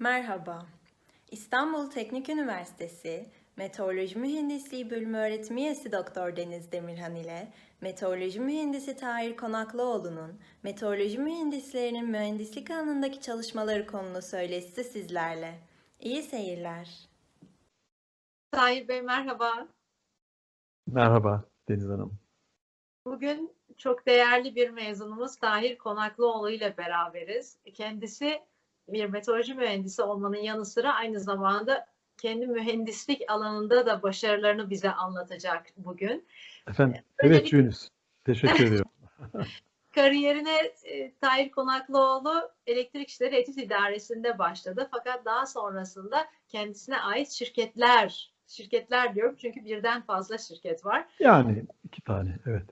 Merhaba. İstanbul Teknik Üniversitesi Meteoroloji Mühendisliği Bölümü öğretim üyesi Doktor Deniz Demirhan ile Meteoroloji Mühendisi Tahir Konaklıoğlu'nun meteoroloji mühendislerinin mühendislik alanındaki çalışmaları konulu söyleşisi sizlerle. İyi seyirler. Tahir Bey merhaba. Merhaba Deniz Hanım. Bugün çok değerli bir mezunumuz Tahir Konaklıoğlu ile beraberiz. Kendisi bir meteoroloji mühendisi olmanın yanı sıra aynı zamanda kendi mühendislik alanında da başarılarını bize anlatacak bugün. Efendim, Öncelikle- evet Yunus. Teşekkür ediyorum. Kariyerine e, Tahir Konaklıoğlu Elektrik İşleri Etüt İdaresi'nde başladı. Fakat daha sonrasında kendisine ait şirketler, şirketler diyorum çünkü birden fazla şirket var. Yani iki tane, evet.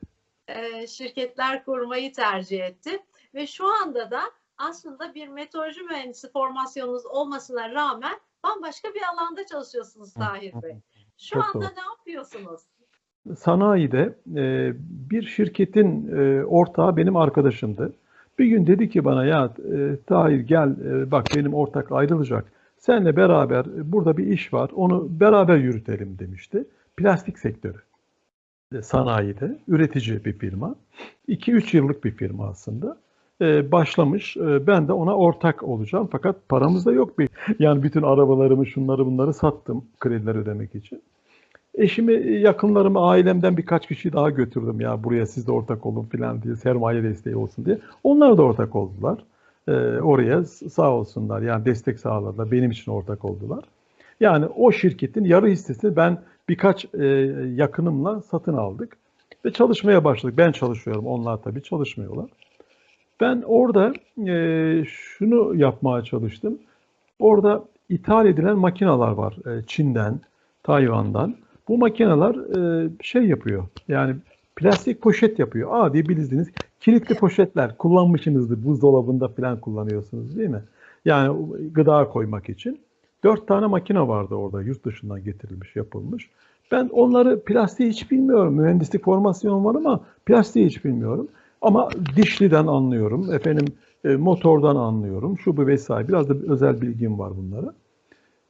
e, şirketler kurmayı tercih etti. Ve şu anda da aslında bir meteoroloji mühendisi formasyonunuz olmasına rağmen bambaşka bir alanda çalışıyorsunuz Tahir Bey. Şu Çok anda doğru. ne yapıyorsunuz? Sanayide e, bir şirketin e, ortağı benim arkadaşımdı. Bir gün dedi ki bana ya e, Tahir gel e, bak benim ortak ayrılacak. Seninle beraber e, burada bir iş var onu beraber yürütelim demişti. Plastik sektörü. E, Sanayide üretici bir firma. 2-3 yıllık bir firma aslında. E, başlamış. E, ben de ona ortak olacağım. Fakat paramız da yok. Bir, yani bütün arabalarımı şunları bunları sattım krediler ödemek için. Eşimi, yakınlarımı, ailemden birkaç kişi daha götürdüm ya buraya siz de ortak olun falan diye sermaye desteği olsun diye. Onlar da ortak oldular. Ee, oraya sağ olsunlar yani destek sağladılar. Benim için ortak oldular. Yani o şirketin yarı hissesini ben birkaç e, yakınımla satın aldık ve çalışmaya başladık. Ben çalışıyorum, onlar tabii çalışmıyorlar. Ben orada e, şunu yapmaya çalıştım. Orada ithal edilen makineler var e, Çin'den, Tayvan'dan. Bu makineler e, şey yapıyor. Yani plastik poşet yapıyor. Adi bildiğiniz kilitli poşetler kullanmışsınızdır. Buzdolabında falan kullanıyorsunuz değil mi? Yani gıda koymak için. Dört tane makine vardı orada yurt dışından getirilmiş, yapılmış. Ben onları plastiği hiç bilmiyorum. Mühendislik formasyonum var ama plastiği hiç bilmiyorum. Ama dişliden anlıyorum. Efendim e, motordan anlıyorum. Şu bu vesaire. Biraz da özel bilgim var bunlara.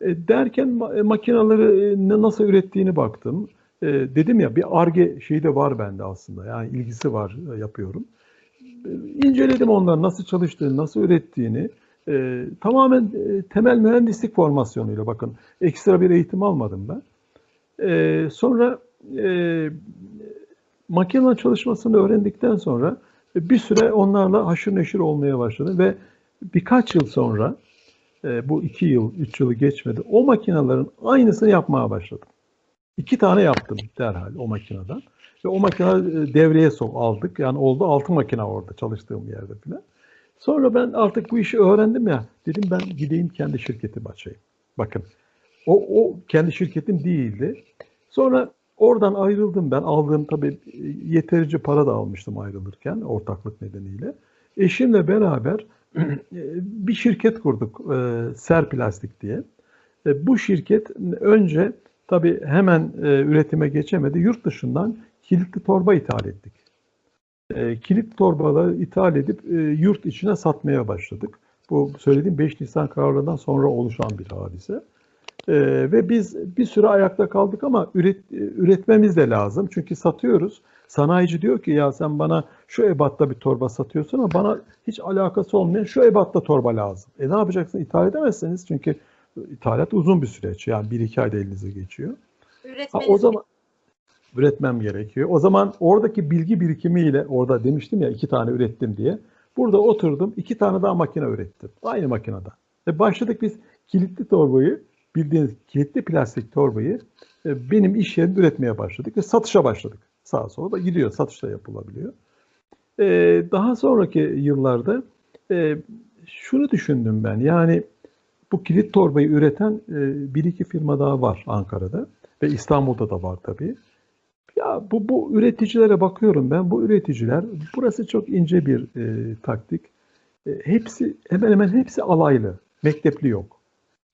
E, derken ma- e, makineleri e, nasıl ürettiğini baktım. E, dedim ya bir arge şeyi de var bende aslında. Yani ilgisi var e, yapıyorum. E, inceledim onların nasıl çalıştığını, nasıl ürettiğini. E, tamamen e, temel mühendislik formasyonuyla bakın. Ekstra bir eğitim almadım ben. E, sonra e, makine çalışmasını öğrendikten sonra e, bir süre onlarla haşır neşir olmaya başladım ve birkaç yıl sonra e, bu iki yıl, üç yılı geçmedi. O makinelerin aynısını yapmaya başladım. İki tane yaptım derhal o makineden. Ve o makineleri e, devreye sok aldık. Yani oldu altı makine orada çalıştığım yerde filan. Sonra ben artık bu işi öğrendim ya. Dedim ben gideyim kendi şirketimi açayım. Bakın o, o kendi şirketim değildi. Sonra oradan ayrıldım ben. Aldığım tabii e, yeterince para da almıştım ayrılırken ortaklık nedeniyle. Eşimle beraber bir şirket kurduk. e, Ser Plastik diye. E, Bu şirket önce tabii hemen e, üretime geçemedi. Yurt dışından kilitli torba ithal ettik. E, Kilitli torbaları ithal edip e, yurt içine satmaya başladık. Bu söylediğim 5 Nisan kararından sonra oluşan bir hadise. Ee, ve biz bir süre ayakta kaldık ama üret, üretmemiz de lazım. Çünkü satıyoruz. Sanayici diyor ki ya sen bana şu ebatta bir torba satıyorsun ama bana hiç alakası olmayan şu ebatta torba lazım. E ne yapacaksın? İthal edemezsiniz çünkü ithalat uzun bir süreç. Yani bir iki ayda elinize geçiyor. Ha, o zaman üretmem gerekiyor. O zaman oradaki bilgi birikimiyle orada demiştim ya iki tane ürettim diye. Burada oturdum iki tane daha makine ürettim. Aynı makineden. Ve başladık biz kilitli torbayı bildiğiniz kilitli plastik torbayı e, benim iş yerimde üretmeye başladık ve satışa başladık. Sağa sola da gidiyor. Satış da yapılabiliyor. E, daha sonraki yıllarda e, şunu düşündüm ben. Yani bu kilit torbayı üreten bir iki firma daha var Ankara'da ve İstanbul'da da var tabii. Ya bu, bu üreticilere bakıyorum ben. Bu üreticiler, burası çok ince bir e, taktik. E, hepsi, hemen hemen hepsi alaylı. Mektepli yok.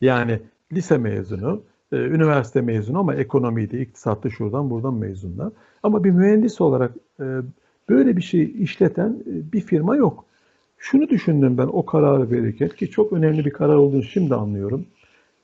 Yani lise mezunu, e, üniversite mezunu ama ekonomiydi, iktisattı şuradan buradan mezunlar. Ama bir mühendis olarak e, böyle bir şey işleten e, bir firma yok. Şunu düşündüm ben o kararı verirken ki çok önemli bir karar olduğunu şimdi anlıyorum.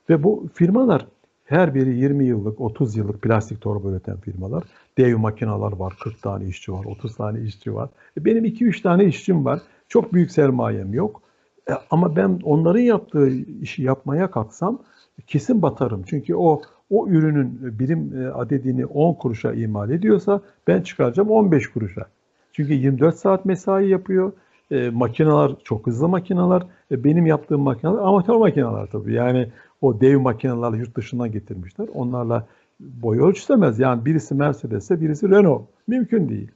Ve bu firmalar her biri 20 yıllık, 30 yıllık plastik torba üreten firmalar. Dev makineler var, 40 tane işçi var, 30 tane işçi var. E, Benim 2-3 tane işçim var. Çok büyük sermayem yok. E, Ama ben onların yaptığı işi yapmaya kalksam kesin batarım. Çünkü o o ürünün birim e, adedini 10 kuruşa imal ediyorsa ben çıkaracağım 15 kuruşa. Çünkü 24 saat mesai yapıyor. E, makineler çok hızlı makineler. E, benim yaptığım makineler amatör makineler tabii. Yani o dev makineler yurt dışından getirmişler. Onlarla boy ölçülemez. Yani birisi Mercedes'e birisi Renault. Mümkün değil.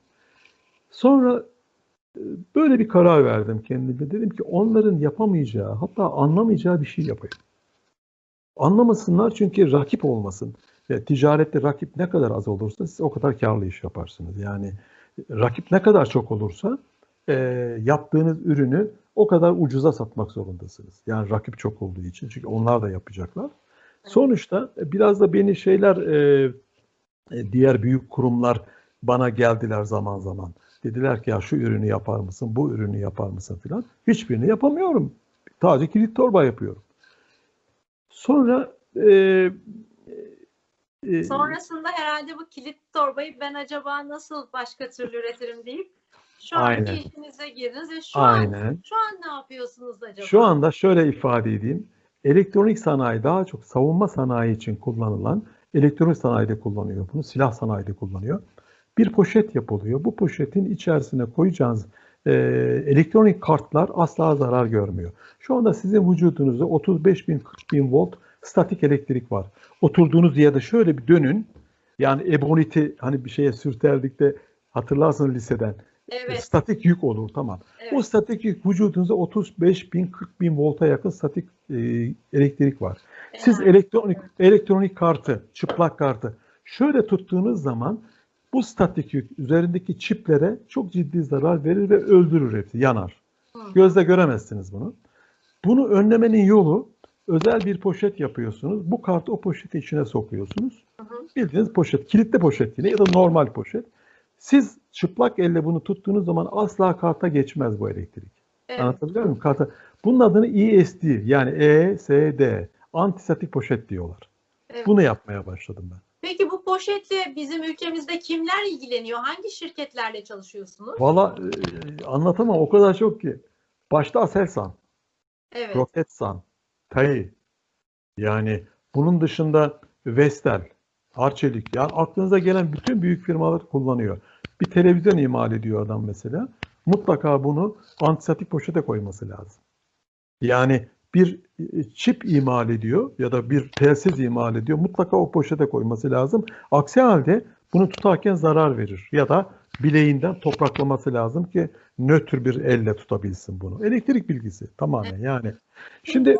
Sonra e, böyle bir karar verdim kendime. Dedim ki onların yapamayacağı hatta anlamayacağı bir şey yapayım. Anlamasınlar çünkü rakip olmasın. Ve ticarette rakip ne kadar az olursa siz o kadar karlı iş yaparsınız. Yani rakip ne kadar çok olursa e, yaptığınız ürünü o kadar ucuza satmak zorundasınız. Yani rakip çok olduğu için. Çünkü onlar da yapacaklar. Sonuçta e, biraz da beni şeyler e, e, diğer büyük kurumlar bana geldiler zaman zaman. Dediler ki ya şu ürünü yapar mısın, bu ürünü yapar mısın filan. Hiçbirini yapamıyorum. Sadece kilit torba yapıyorum. Sonra e, e, Sonrasında herhalde bu kilit torbayı ben acaba nasıl başka türlü üretirim deyip şu Aynen. anki işinize girdiniz ve şu an aynen. şu an ne yapıyorsunuz acaba? Şu anda şöyle ifade edeyim. Elektronik sanayi daha çok savunma sanayi için kullanılan, elektronik sanayide kullanıyor bunu, silah sanayide kullanıyor. Bir poşet yapılıyor. Bu poşetin içerisine koyacağınız e, elektronik kartlar asla zarar görmüyor. Şu anda sizin vücudunuzda 35 bin 40 bin volt statik elektrik var. Oturduğunuz yerde şöyle bir dönün. Yani eboniti hani bir şeye sürterdik de hatırlarsınız liseden. Evet, Statik yük olur tamam. O evet. statik yük vücudunuzda 35 bin 40 bin volta yakın statik e, elektrik var. Siz elektronik elektronik kartı, çıplak kartı şöyle tuttuğunuz zaman bu statik yük üzerindeki çiplere çok ciddi zarar verir ve öldürür hepsi, yanar. Gözle göremezsiniz bunu. Bunu önlemenin yolu özel bir poşet yapıyorsunuz. Bu kartı o poşetin içine sokuyorsunuz. Hı hı. Bildiğiniz poşet, kilitli poşet yine ya da normal poşet. Siz çıplak elle bunu tuttuğunuz zaman asla karta geçmez bu elektrik. evet. Anlatabiliyor muyum? Karta. Bunun adını ESD yani ESD, antistatik poşet diyorlar. evet. Bunu yapmaya başladım ben. Bu poşetle bizim ülkemizde kimler ilgileniyor? Hangi şirketlerle çalışıyorsunuz? Valla e, anlatamam o kadar çok ki. Başta Aselsan, Evet. Roketsan, TAI. Yani bunun dışında Vestel, Arçelik. Yani aklınıza gelen bütün büyük firmalar kullanıyor. Bir televizyon imal ediyor adam mesela. Mutlaka bunu antistatik poşete koyması lazım. Yani bir e, çip imal ediyor ya da bir telsiz imal ediyor. Mutlaka o poşete koyması lazım. Aksi halde bunu tutarken zarar verir. Ya da bileğinden topraklaması lazım ki nötr bir elle tutabilsin bunu. Elektrik bilgisi tamamen yani. Şimdi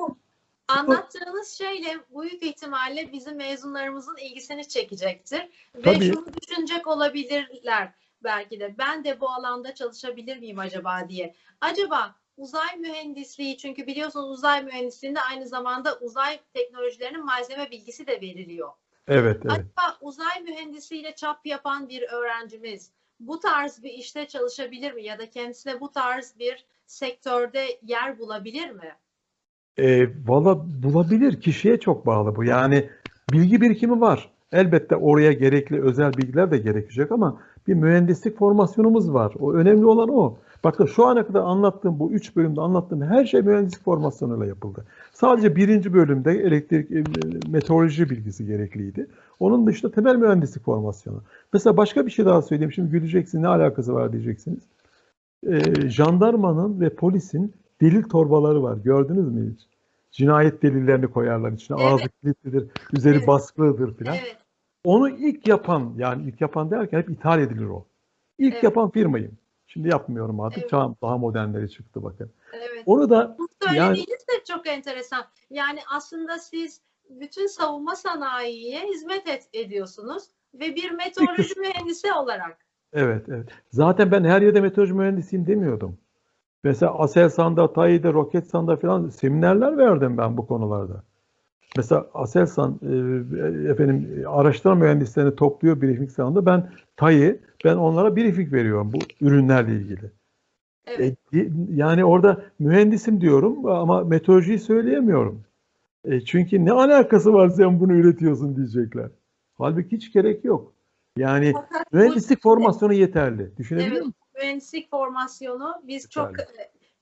anlattığınız şeyle büyük ihtimalle bizim mezunlarımızın ilgisini çekecektir. Ve Tabii. şunu düşünecek olabilirler belki de. Ben de bu alanda çalışabilir miyim acaba diye. Acaba uzay mühendisliği çünkü biliyorsunuz uzay mühendisliğinde aynı zamanda uzay teknolojilerinin malzeme bilgisi de veriliyor. evet evet. Acaba uzay mühendisiyle çap yapan bir öğrencimiz bu tarz bir işte çalışabilir mi ya da kendisine bu tarz bir sektörde yer bulabilir mi? E, Valla bulabilir. Kişiye çok bağlı bu. Yani bilgi birikimi var. Elbette oraya gerekli özel bilgiler de gerekecek ama bir mühendislik formasyonumuz var. O önemli olan o. Bakın şu ana kadar anlattığım bu üç bölümde anlattığım her şey mühendislik formasyonuyla yapıldı. Sadece birinci bölümde elektrik e, meteoroloji bilgisi gerekliydi. Onun dışında temel mühendislik formasyonu. Mesela başka bir şey daha söyleyeyim. Şimdi güleceksiniz ne alakası var diyeceksiniz. E, jandarmanın ve polisin delil torbaları var. Gördünüz mü hiç? Cinayet delillerini koyarlar içine. Evet. Ağzı kilitlidir, üzeri Evet. baskılıdır filan. Evet. Onu ilk yapan, yani ilk yapan derken hep ithal edilir o. İlk Evet. yapan firmayım. Şimdi yapmıyorum artık. Evet. Çağın daha modernleri çıktı bakın. Evet. Onu da Bu söylediğiniz de çok enteresan. Yani aslında siz bütün savunma sanayiye hizmet et, ediyorsunuz ve bir meteoroloji mühendisi olarak. evet evet. Zaten ben her yerde meteoroloji mühendisiyim demiyordum. Mesela Aselsan'da, TAİ'de, Roketsan'da falan seminerler verdim ben bu konularda. Mesela Aselsan e, efendim araştırma mühendislerini topluyor briefing salonunda. Ben TAİ, ben onlara briefing veriyorum bu ürünlerle ilgili. Evet. E, yani orada mühendisim diyorum ama meteorolojiyi söyleyemiyorum. E, çünkü ne alakası var sen bunu üretiyorsun diyecekler. Halbuki hiç gerek yok. Yani Fakat bu- mühendislik formasyonu yeterli. Düşünebiliyor Evet, musun? mühendislik formasyonu biz çok e,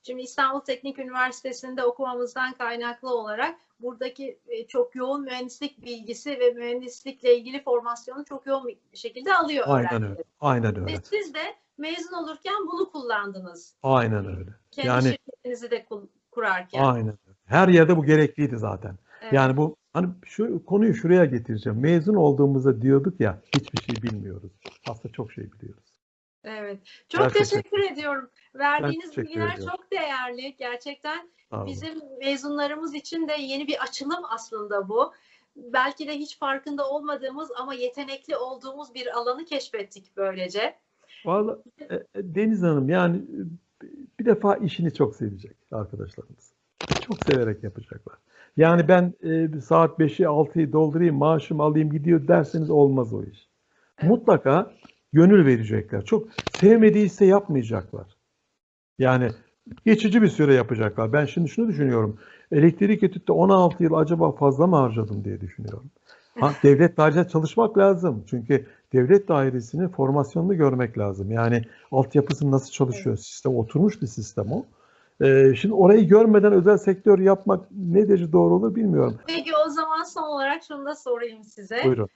şimdi İstanbul Teknik Üniversitesi'nde okumamızdan kaynaklı olarak buradaki e, çok yoğun mühendislik bilgisi ve mühendislikle ilgili formasyonu çok yoğun bir şekilde alıyor Aynen öğrenciler. öyle. Aynen Ve öyle. siz de mezun olurken bunu kullandınız. Aynen öyle. Kendi Yani- şirketinizi de kurarken. Aynen. Her yerde bu gerekliydi zaten. Evet. Yani bu hani şu konuyu şuraya getireceğim. Mezun olduğumuzda diyorduk ya hiçbir şey bilmiyoruz. Aslında çok şey biliyoruz. Evet. Çok Ben teşekkür ediyorum. Verdiğiniz teşekkür bilgiler ediyorum. çok değerli. Gerçekten. Bizim mezunlarımız için de yeni bir açılım aslında bu. Belki de hiç farkında olmadığımız ama yetenekli olduğumuz bir alanı keşfettik böylece. Vallahi e, e, Deniz Hanım yani e, bir defa işini çok sevecek arkadaşlarımız. Çok severek yapacaklar. Yani ben e, saat 5'i 6'yı doldurayım, maaşımı alayım gidiyor derseniz olmaz o iş. Evet. Mutlaka gönül verecekler. Çok sevmediyse yapmayacaklar. Yani geçici bir süre yapacaklar. Ben şimdi şunu düşünüyorum. Elektrik etütte 16 yıl acaba fazla mı harcadım diye düşünüyorum. Ha, devlet dairesinde çalışmak lazım. Çünkü devlet dairesinin formasyonunu görmek lazım. Yani altyapısı nasıl çalışıyor? Sistem oturmuş bir sistem o. Ee, şimdi orayı görmeden özel sektör yapmak ne derece doğru olur bilmiyorum. Peki o zaman son olarak şunu da sorayım size. Buyurun.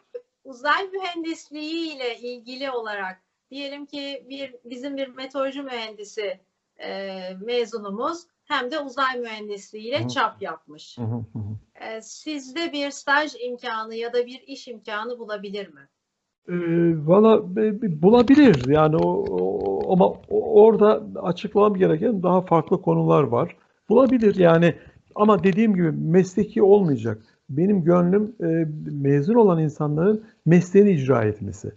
Uzay mühendisliği ile ilgili olarak diyelim ki bir bizim bir meteoroloji mühendisi e, mezunumuz hem de uzay mühendisliği ile Hı. çap yapmış. Hı hı hı hı. E, sizde bir staj imkanı ya da bir iş imkanı bulabilir mi? Ee, Valla be- bulabilir yani o, o- ama orada açıklamam gereken daha farklı konular var. Bulabilir yani ama dediğim gibi mesleki olmayacak. Benim gönlüm e, mezun olan insanların mesleğini icra etmesi.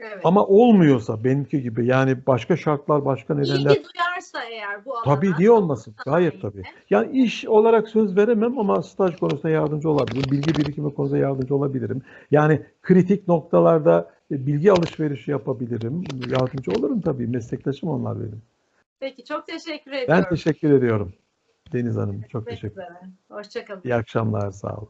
Evet. Ama olmuyorsa benimki gibi yani başka şartlar, başka nedenler İlgi duyarsa eğer bu alana. tabii niye olmasın? Gayet tabii. Yani iş olarak söz veremem ama staj konusunda yardımcı olabilirim. Bilgi birikimi konusunda yardımcı olabilirim. Yani kritik noktalarda e, bilgi alışverişi yapabilirim. Yardımcı olurum tabii. Meslektaşım onlar benim. Peki çok teşekkür Ben ediyorum. teşekkür ediyorum. Deniz Hanım çok teşekkür üzere. Hoşçakalın. İyi akşamlar. Sağ olun.